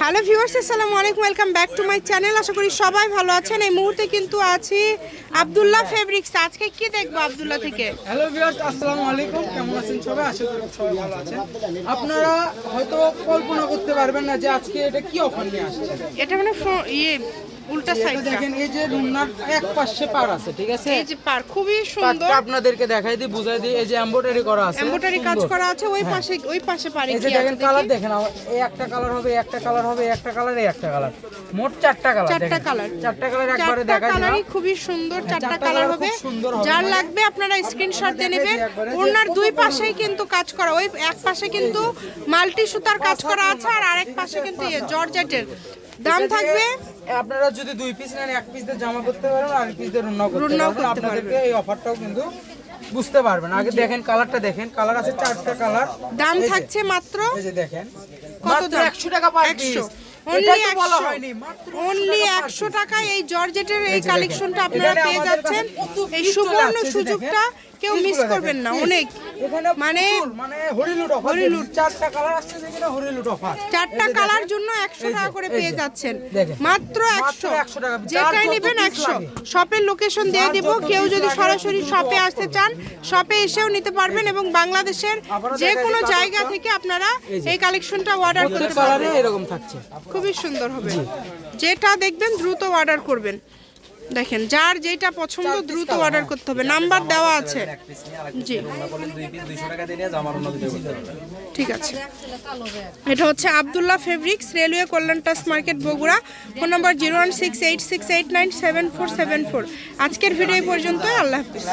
Hello viewers আসসালামু আলাইকুম welcome back to my channel. আশা করি সবাই ভালো আছেন। এই মুহূর্তে কিন্তু আছি আব্দুল্লাহ ফেব্রিক্স। আজকে কি দেখব আব্দুল্লাহ থেকে? হ্যালো ভিউয়ার্স আসসালামু আলাইকুম। কেমন আছেন সবাই? আশা করি সবাই ভালো আছেন। আপনারা হয়তো কল্পনা করতে পারবেন না যে আজকে এটা কি অফার নিয়ে আসছে। এটা মানে ইয়ে উল্টা এটা সাইডটা। দেখেন এই যে রুমনার এক পাশে পার আছে ঠিক আছে? এই যে পার খুবই সুন্দর। আপনাদেরকে দেখাই দিই বুঝাই দিই এই যে এমব্রয়ডারি করা আছে। এমব্রয়ডারি কাজ করা আছে ওই পাশে ওই পাশে পারে এই যে দেখেন কালার দেখেন এই একটা কালার হবে একটা কালার হবে একটা কালার এই একটা কালার মোট চারটা কালার চারটা কালার চারটা কালার একবারে দেখাই কালারই খুবই সুন্দর চারটা চারটা কালার হবে। যার মানে- লাগবে আপনারা স্ক্রিনশট দিয়ে নেবেন। দিই ওনার দুই পাশেই কিন্তু কাজ করা ওই এক পাশে কিন্তু মাল্টি সুতার কাজ করা আছে আর আরেক পাশে কিন্তু জর্জেটের। দাম থাকবে আপনারা যদি দুই পিস নেন এক পিস দিয়ে জামা করতে পারেন আর এক পিস দিয়ে রুন্নাও করতে পারবেন। আপনাদেরকে এই অফারটাও কিন্তু বুঝতে পারবেন। আগে দেখেন কালারটা দেখেন। কালার আছে চারটা কালার দাম থাকছে মাত্র এই যে দেখেন। কত মাত্র দাম? 100 টাকা পার পিস অনলি বলা হয়নি মাত্র অনলি 100 একশো টাকায় এই জর্জেটের এই। কালেকশনটা আপনারা পেয়ে যাচ্ছেন। এই সুবর্ণ সুযোগটা কেউ মিস করবেন না। অনেক। মানে মানে। চারটা কালার চারটা কালার জন্য একশো টাকা করে পেয়ে যাচ্ছেন। মাত্র একশো। যেটাই নেবেন একশো। শপের লোকেশন দিয়ে দিব কেউ যদি সরাসরি শপে আসতে চান শপে এসেও নিতে পারবেন এবং বাংলাদেশের যে কোনো জায়গা থেকে আপনারা এই কালেকশনটা অর্ডার করতে পারবেন। এরকম থাকছে। খুবই সুন্দর হবে। যেটা দেখবেন দ্রুত অর্ডার করবেন। দেখেন যার যেটা পছন্দ দ্রুত অর্ডার করতে হবে। নাম্বার দেওয়া আছে। জি। ঠিক আছে। এটা হচ্ছে আবদুল্লাহ ফেব্রিক্স রেলওয়ে কল্যাণ টাস market Bogura. Phone number zero one six eight six eight nine seven four seven four. আজকের ভিডিও পর্যন্ত আল্লাহ হাফিজ।